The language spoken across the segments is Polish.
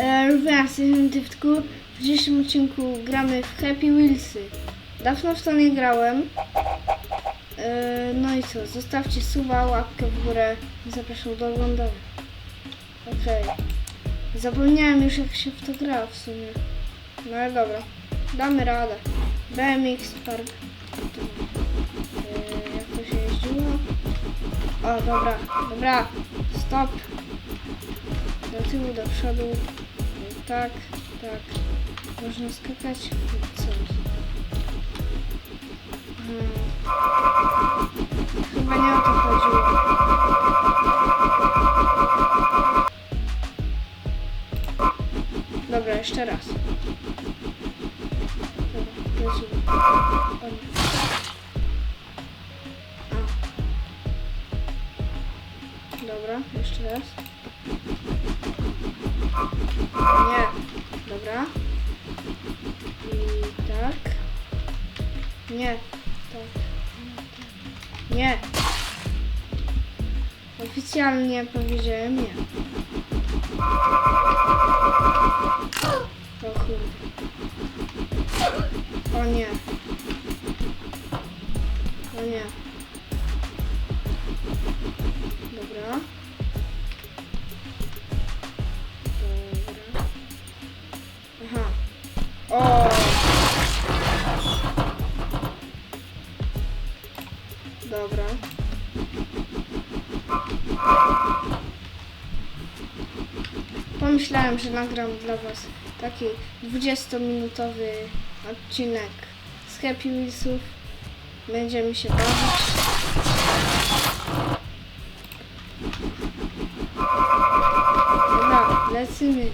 E, Również jesteśmy Tyftku. W dzisiejszym odcinku gramy w Happy Wheelsy. Dawno w to nie grałem. E, no i co? Zostawcie suba, łapkę w górę. Zapraszam do oglądania. Okej. Zapomniałem już jak się w to gra w sumie. No ale dobra. Damy radę. BMX Park. E, jak to się jeździło? O, dobra, dobra. Stop. Do tyłu, do przodu. Tak, tak. Można skakać. Co? Hmm. Chyba nie o to chodziło. Dobra, jeszcze raz. Oficjalnie powiedziałem nie. O kurde. O nie. O nie. Pomyślałem, że nagram dla Was taki 20-minutowy odcinek z Happy Wheelsów. Będziemy się bawić. Dobra, lecimy.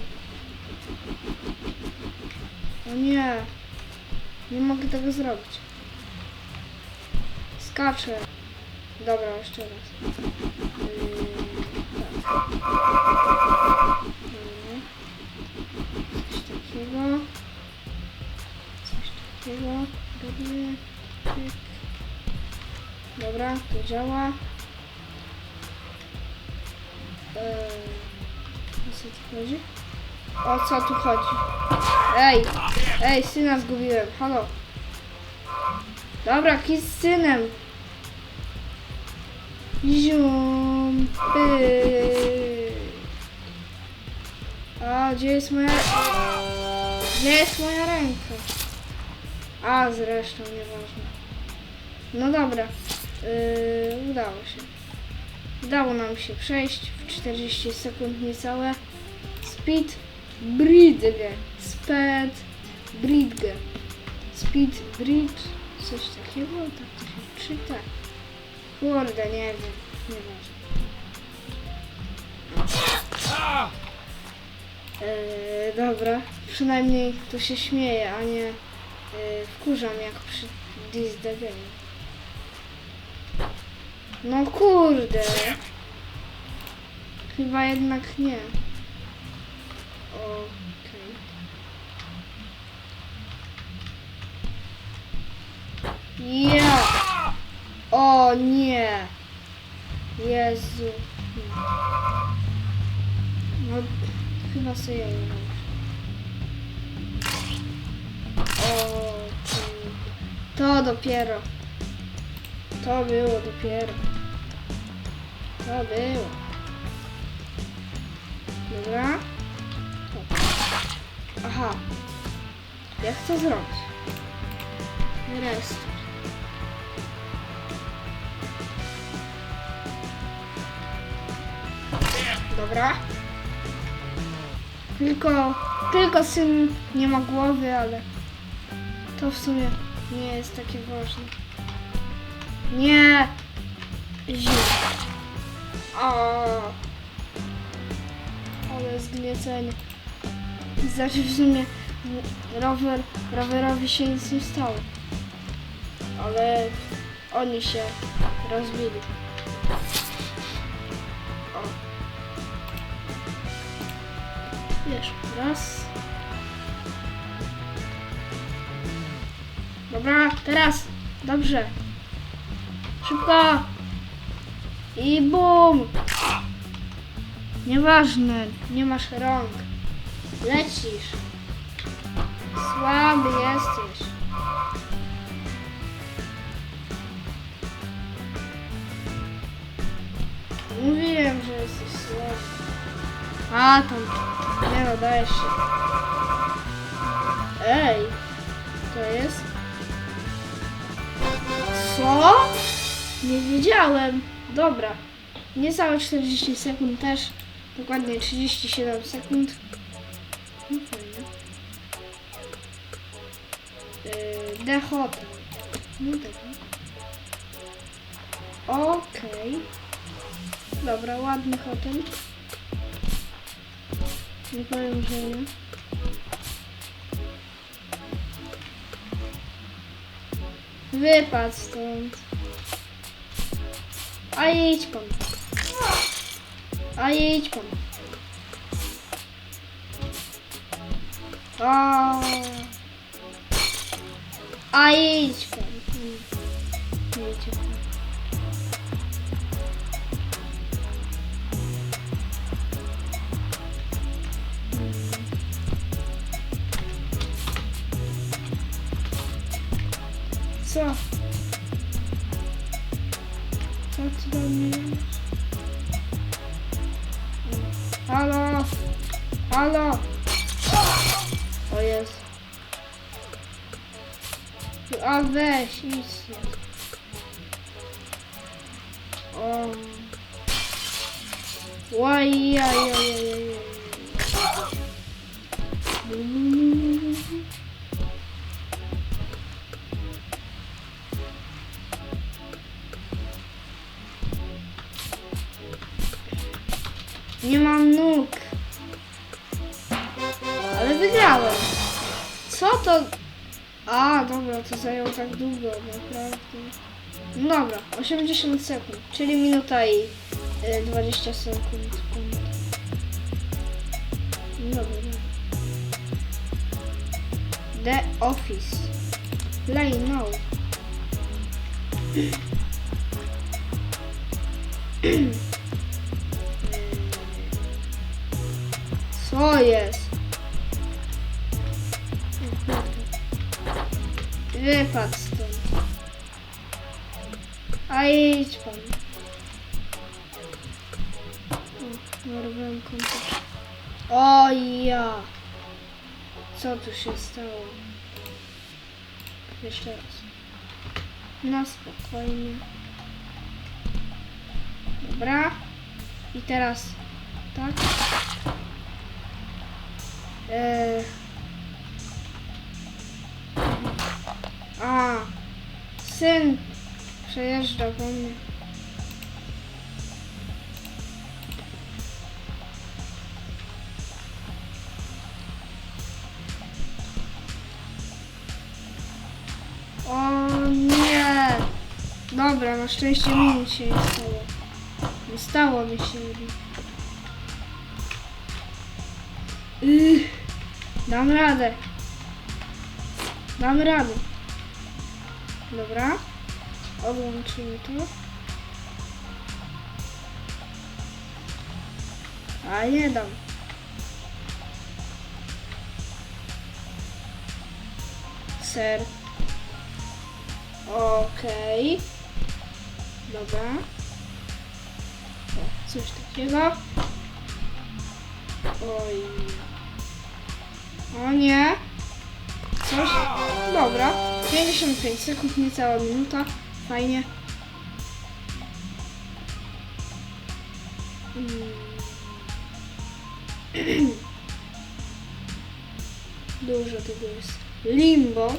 O nie. Nie mogę tego zrobić. Skaczę. Dobra, jeszcze raz. Yy, tak. Dobra. Coś takiego. Coś takiego. Robię. Pyk. Dobra, to działa. Eee, o co tu chodzi? O co tu chodzi? Ej! Ej, syna zgubiłem. Halo. Dobra, kij z synem. Zium. Pyk. A, gdzie jest moja... Gdzie jest moja ręka? A, zresztą, nieważne. No dobra. Yy, udało się. Udało nam się przejść w 40 sekund niecałe. Speed Bridge. Speed Bridge. Speed Bridge. Coś takiego? Tak to się czyta. Kurde, nie wiem. Nieważne. Eee, dobra. Przynajmniej to się śmieje, a nie e, wkurzam jak przy This the Game. No kurde. Chyba jednak nie. Okej. Ja. O nie. Jezu. No ja nie mam. O kurde. To dopiero. To było dopiero. To było. Dobra. O. Aha. Jak to. Dobra. Tylko, tylko syn nie ma głowy, ale to w sumie nie jest takie ważne. Nie! Zimno. O. Ale zgniecenie. Znaczy w sumie rower, rowerowi się nic nie stało. Ale oni się rozbili. Wiesz, raz. Dobra, teraz. Dobrze. Szybko! I bum! Nieważne, nie masz rąk. Lecisz. Słaby jesteś. Mówiłem, że jesteś słaby. A tam. Nie no, dajesz się. Ej. To jest? Co? Nie wiedziałem. Dobra. Niecałe 40 sekund też. Dokładnie 37 sekund. No The Hotel. No dobra. Okej. Dobra, ładny hotel. Nie powiem, że nie. Wypadł stąd. A idź pan. A idź pan. A, a idź pan. Mm. Nie idzie pan. Co? Co ty do mnie mówisz? Halo? Halo? O jest. A Nie mam nóg. Ale wygrałem. Co to? A, dobra, to zajęło tak długo, naprawdę. No dobra, 80 sekund, czyli minuta i y, 20 sekund. No Dobra. The Office. Play now. Co jest? Wypadł stąd. A idź pan. O, komputer. O ja. Co tu się stało? Jeszcze raz. Na spokojnie. Dobra. I teraz tak. Eee. A, syn przejeżdża po mnie. O nie! Dobra, na szczęście mi się nie stało. Nie stało mi się nic. Dam radę. Dam radę. Dobra. Odłączymy to. A nie dam. Ser. Okej. Dobra. O, coś takiego. Oj. O nie. Coś. Dobra. 55 sekund, niecała minuta. Fajnie. Mm. Dużo tego jest. Limbo.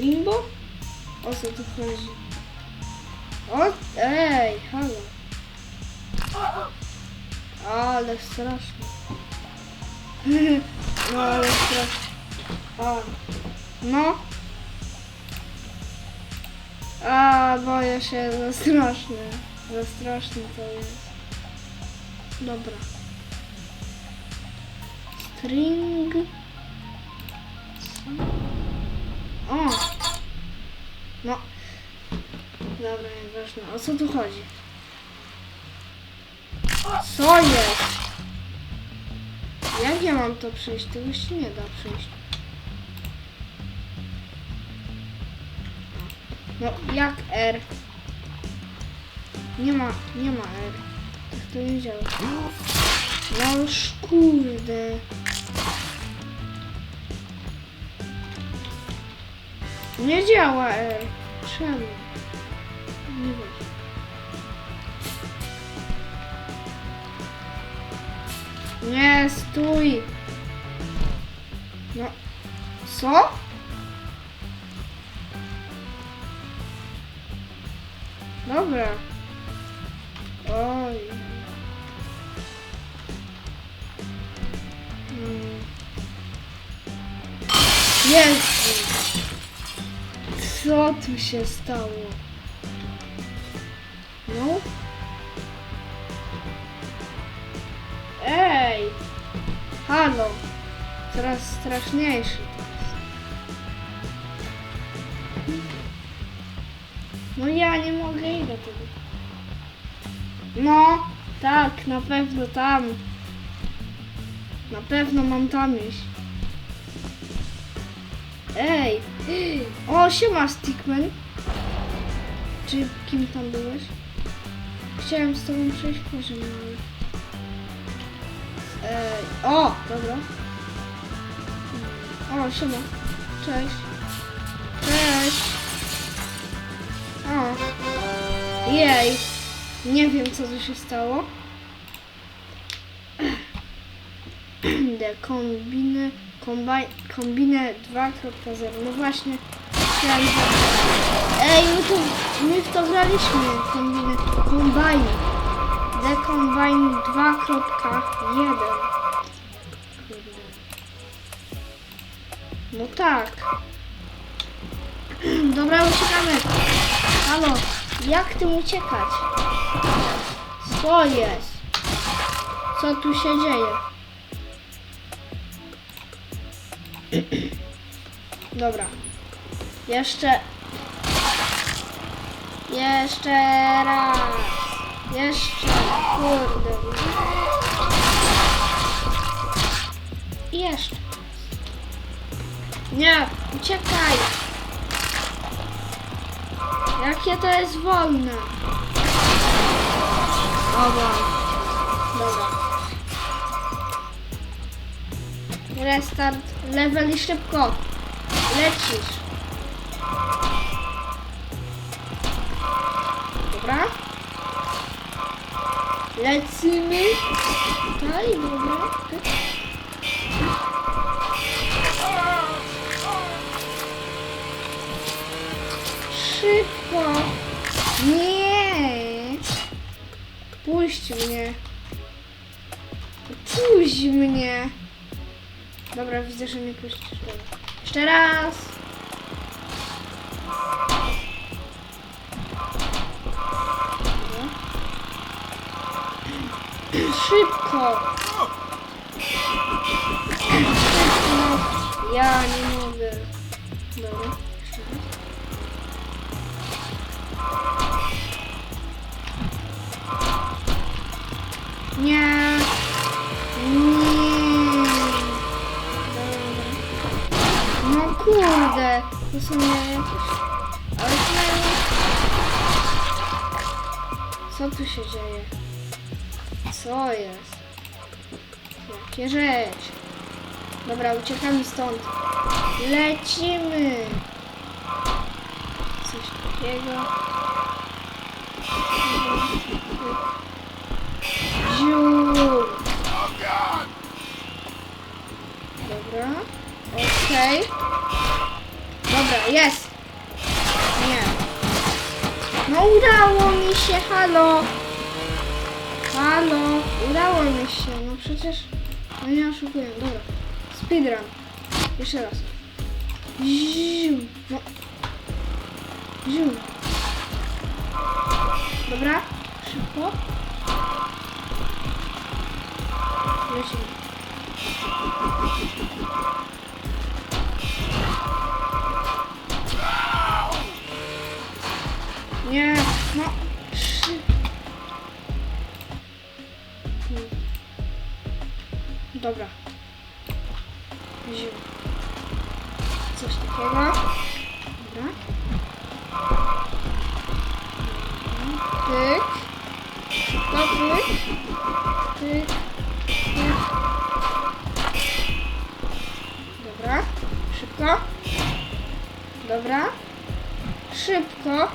Limbo? O co tu chodzi? O, ej, halo. Ale straszne. No ale straszne. A, no. A, boję się, za straszne. Za straszne to jest. Dobra. String. O! No. Dobra, nieważne. O co tu chodzi? Co jest? Jak ja mam to przejść? Tego się nie da przejść. No, jak R? Nie ma, nie ma R. Tak to nie działa. No już kurde. Nie działa R. Czemu? Nie, stój! No, co? Dobra. Oj. Mm. Jezu. Co tu się stało? Straszniejszy. No ja nie mogę iść do tego. No, tak, na pewno tam. Na pewno mam tam iść. Ej! O, siema Stickman. Czy kim tam byłeś? Chciałem z tobą przejść poziom, ale... Ej, o, dobra. O, siema. Cześć. Cześć. O. Jej. Nie wiem, co tu się stało. The kombinę, kombaj, kombinę 2.0. No właśnie. Ej, my, to, my w to graliśmy. Kombinę, kombajn. The Combine 2.1 No tak. Dobra, uciekamy. Halo, jak tym uciekać? Co jest? Co tu się dzieje? Dobra. Jeszcze. Jeszcze raz. Jeszcze. Kurde. I jeszcze. Nie, uciekaj. Jakie to jest wolne. Dobra. Dobra. Restart level i szybko. Lecisz. Dobra. Lecimy. Tutaj, dobra. Puść mnie. Puść mnie. Dobra, widzę, że mnie puścisz. Jeszcze raz. Szybko. Nie. Nie. No kurde. To są. Co tu się dzieje? Co jest? Jakie rzecz? Dobra, uciekamy stąd. Lecimy. Coś takiego. Ziu. Dobra. Okej. Dobra, jest. Nie. No udało mi się, halo. Halo, udało mi się. No przecież, no nie oszukuję. Dobra. Speedrun. Jeszcze raz. Ziu. No. Ziu. Dobra. Szybko. Nie, no. Dobra. ziół. Coś takiego. Dobra. Pyk. Pyk. Pyk. Szybko. Dobra. Szybko.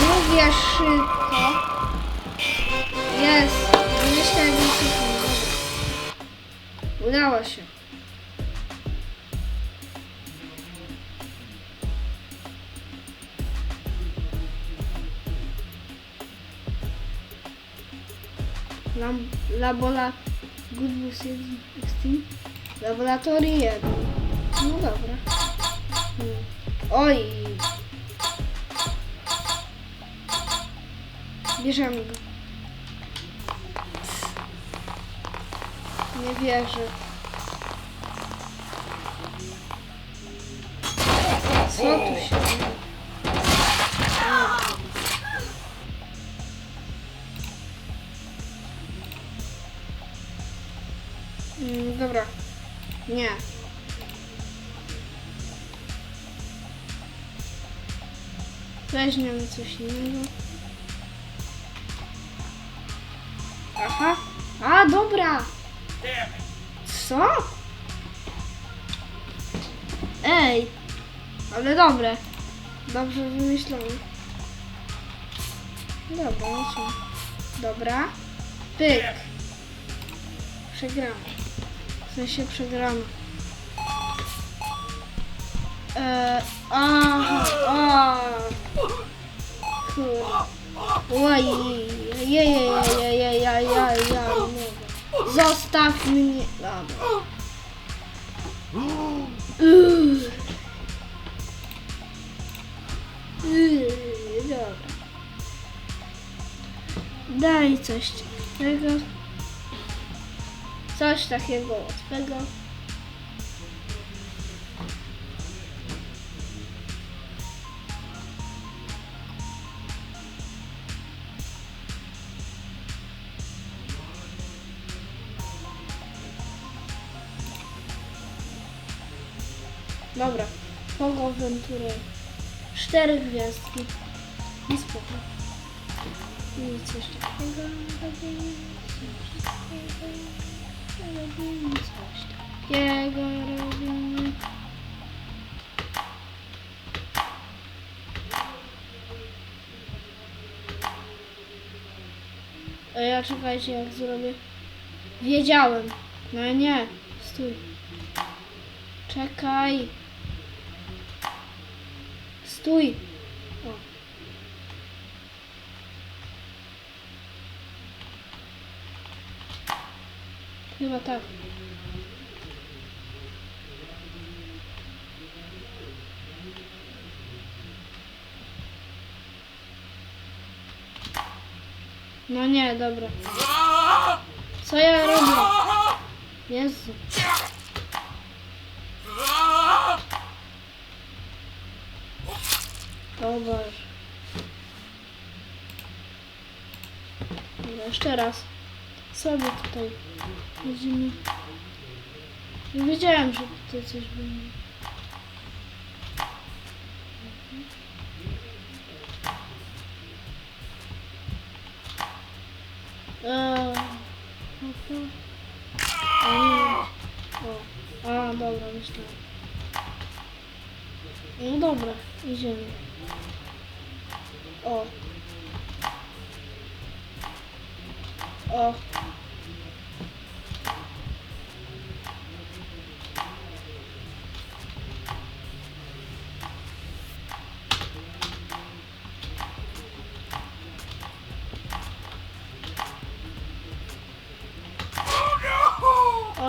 Mówię szybko. Jest. 21 sekund. Dobra. Udało się. Lam, labola... Goodbus 1 Extreme. Laboratorium 1. No dobra. Hmm. Oj. Bierzemy go. Nie wierzę. Co tu się dzieje? A. Mm, dobra. Nie. Weźmiemy coś innego. Aha. A, dobra. Co? Ej. Ale dobre. Dobrze wymyślone. Dobra, lecimy. Dobra. Pyk. Przegramy. W sensie przegramy. Eee, a. Oj, jej, Zostaw mnie. Dobra. Uuu. Uuu, Dobra. Daj coś takiego. Coś takiego łatwego. Dobra, Pogo Ventury. Cztery gwiazdki. I spoko. I coś takiego. Coś takiego. Coś takiego robimy. A ja czekajcie jak zrobię. Wiedziałem. No nie. Stój. Czekaj. Stój. O. Chyba tak. No nie, dobra. Co ja robię? Jezu. Dobra, jeszcze raz. Sobie tutaj będziemy... Nie wiedziałem, że tutaj coś będzie. Eee. A nie. O, a dobra, myślałem. No dobra, idziemy.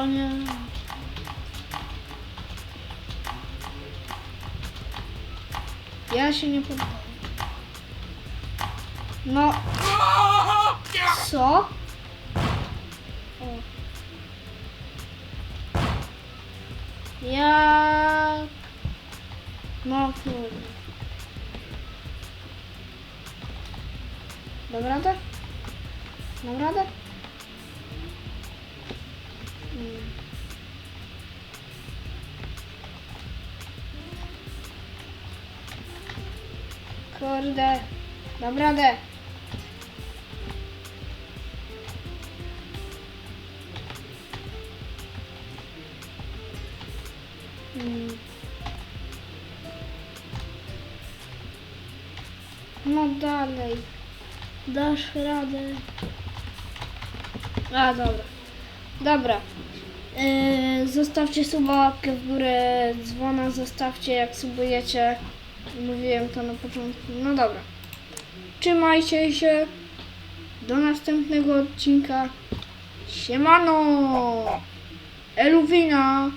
Nie. Ja się nie poddaję. No. Co? O. Ja... No kurde. Dam radę? Dam radę? Dam radę. No dalej. Dasz radę. A, dobra. Dobra. Yy, zostawcie suba, łapkę w górę, dzwona zostawcie jak subujecie. Mówiłem to na początku. No dobra. Trzymajcie się. Do następnego odcinka. Siemano! Eluwina!